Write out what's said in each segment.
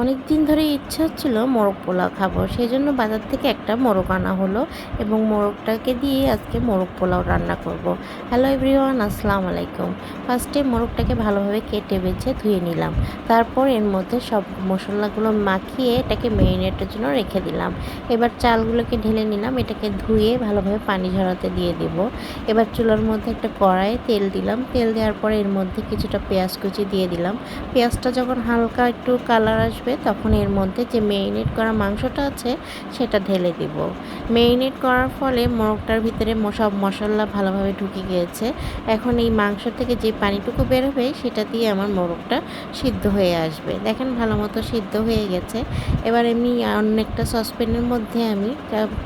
অনেক দিন ধরে ইচ্ছা হচ্ছিল মোরগ পোলাও খাব। সেই জন্য বাজার থেকে একটা মোরগ আনা হলো এবং মোরগটাকে দিয়ে আজকে মোরগ পোলাও রান্না করব। হ্যালো এভরিওয়ান, আসসালামু আলাইকুম। ফার্স্টে মোরগটাকে ভালোভাবে কেটে বেছে ধুয়ে নিলাম। তারপর এর মধ্যে সব মশলাগুলো মাখিয়ে এটাকে মেরিনেটের জন্য রেখে দিলাম। এবার চালগুলোকে ঢেলে নিলাম, এটাকে ধুয়ে ভালোভাবে পানি ঝরাতে দিয়ে দেব। এবার চুলার মধ্যে একটা কড়াইয়ে তেল দিলাম। তেল দেওয়ার পরে এর মধ্যে কিছুটা পেঁয়াজ কুচি দিয়ে দিলাম। পেঁয়াজটা যখন হালকা একটু কালার আসবে আসবে, তখন এর মধ্যে যে মেরিনেট করা মাংসটা আছে, সেটা ঢেলে দিব। মেরিনেট করার ফলে মোরগটার ভিতরে সব মশলা ভালোভাবে ঢুকে গিয়েছে। এখন এই মাংস থেকে যে পানিটুকু বেরোবে, সেটা দিয়ে আমার মোরগটা সিদ্ধ হয়ে আসবে। দেখেন ভালো মতো সিদ্ধ হয়ে গেছে। এবার এমনি অন্য একটা সসপ্যানের মধ্যে আমি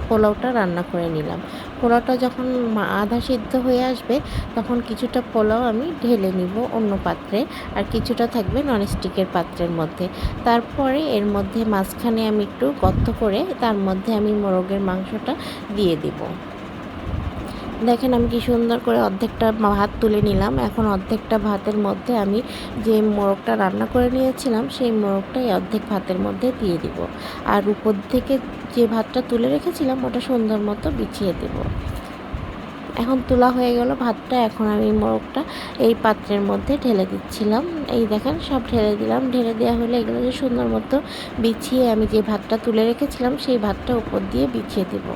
পোলাওটা রান্না করে নিলাম। পোলাওটা যখন আধা সিদ্ধ হয়ে আসবে, তখন কিছুটা পোলাও আমি ঢেলে নিব অন্য পাত্রে, আর কিছুটা থাকবে ননস্টিকের পাত্রের মধ্যে। তারপরে এর মধ্যে মাঝখানে আমি একটু গর্ত করে, তার মধ্যে আমি মোরগের মাংসটা দিয়ে দিব। দেখেন আমি কি সুন্দর করে অর্ধেকটা ভাত তুলে নিলাম। এখন অর্ধেকটা ভাতের মধ্যে আমি যে মোরগটা রান্না করে নিয়েছিলাম, সেই মোরগটা এই অর্ধেক ভাতের মধ্যে দিয়ে দিব। আর উপর থেকে যে ভাতটা তুলে রেখেছিলাম, ওটা সুন্দর মতো বিছিয়ে দেবো। এখন তোলা হয়ে গেল ভাতটা। এখন আমি মোরগটা এই পাত্রের মধ্যে ঢেলে দিচ্ছিলাম। এই দেখেন, সব ঢেলে দিলাম। ঢেলে দেওয়া হলে এগুলো যে সুন্দর মতো বিছিয়ে আমি যে ভাতটা তুলে রেখেছিলাম, সেই ভাতটা উপর দিয়ে বিছিয়ে দেবো।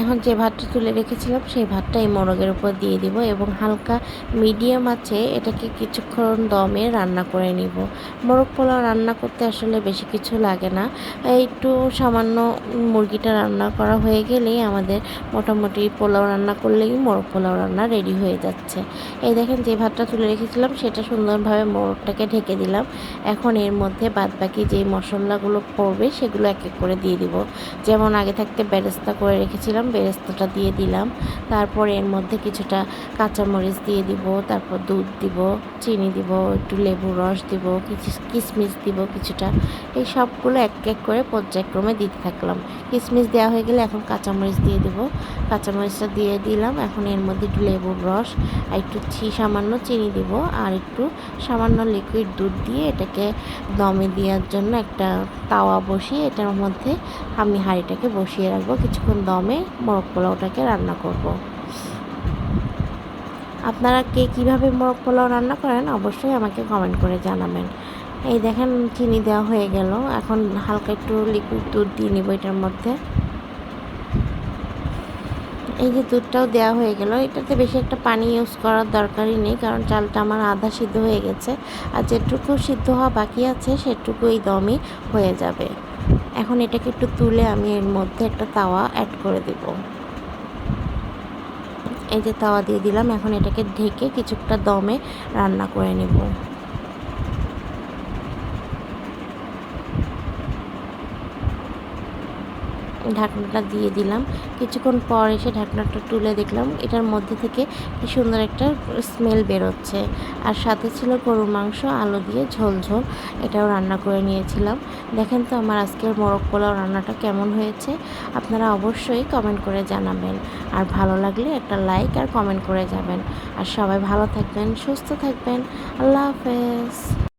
এখন যে ভাতটা তুলে রেখেছিলাম, সেই ভাতটা এই মোরগের উপর দিয়ে দিব এবং হালকা মিডিয়াম আছে, এটাকে কিছুক্ষণ দমে রান্না করে নিব। মোরগ পোলাও রান্না করতে আসলে বেশি কিছু লাগে না। একটু সামান্য মুরগিটা রান্না করা হয়ে গেলেই আমাদের মোটামুটি পোলাও রান্না করলেই মোরগ পোলাও রান্না রেডি হয়ে যাচ্ছে। এই দেখেন যে ভাতটা তুলে রেখেছিলাম, সেটা সুন্দরভাবে মোরগটাকে ঢেকে দিলাম। এখন এর মধ্যে বাদ বাকি যে মশলাগুলো পড়বে, সেগুলো এক এক করে দিয়ে দিব। যেমন আগে থাকতে বেরেস্তা করে রেখেছিলাম দিলাম, বেরেস্তাটা দিয়ে দিলাম। তারপর এর মধ্যে কিছুটা কাঁচামরিচ দিয়ে দিব, তারপর দুধ দিব, চিনি দিব, একটু লেবুর রস দিব, কিছু কিশমিশ দিব কিছুটা। এই সবগুলো এক এক করে পর্যায়ক্রমে দিতে থাকলাম। কিশমিশ দেওয়া হয়ে গেলে এখন কাঁচামরিচ দিয়ে দিব। কাঁচামরিচটা দিয়ে দিলাম, এখন এর মধ্যে একটু লেবুর রস আর একটু ছি, সামান্য চিনি দিব আর একটু সামান্য লিকুইড দুধ দিয়ে এটাকে দমে দেওয়ার জন্য একটা তাওয়া বসিয়ে এটার মধ্যে আমি হাঁড়িটাকে বসিয়ে রাখব। কিছুক্ষণ দমে মোরগ পোলাওটাকে রান্না করব। আপনারা কে কীভাবে মোরগ পোলাও রান্না করেন অবশ্যই আমাকে কমেন্ট করে জানাবেন। এই দেখেন চিনি দেওয়া হয়ে গেল। এখন হালকা একটু লিকুইড দুধ দিয়ে নিব এটার মধ্যে। এই যে দুধটাও দেওয়া হয়ে গেল। এটাতে বেশি একটা পানি ইউজ করার দরকারই নেই, কারণ চালটা আমার আধা সিদ্ধ হয়ে গেছে। আর যেটুকু সিদ্ধ হওয়া বাকি আছে সেটুকু এই দমই হয়ে যাবে। এখন এটাকে একটু তুলে আমি এর মধ্যে একটা তাওয়া অ্যাড করে দেব। এই যে তাওয়া দিয়ে দিলাম, এখন এটাকে ঢেকে কিছুটা দমে রান্না করে নেব। ঢাকনাটা দিয়ে দিলাম। কিছুক্ষণ পর এসে ঢাকনাটা তুলে দেখলাম, এটার মধ্যে থেকে কি সুন্দর একটা স্মেল বেরোচ্ছে। আর সাথে ছিল গরুর মাংস, আলু দিয়ে ঝোল ঝোল, এটাও রান্না করে নিয়েছিলাম। দেখেন তো আমার আজকের মোরগ পোলাও রান্নাটা কেমন হয়েছে, আপনারা অবশ্যই কমেন্ট করে জানাবেন। আর ভালো লাগলে একটা লাইক আর কমেন্ট করে যাবেন। আর সবাই ভালো থাকবেন, সুস্থ থাকবেন, আল্লাহ হাফেজ।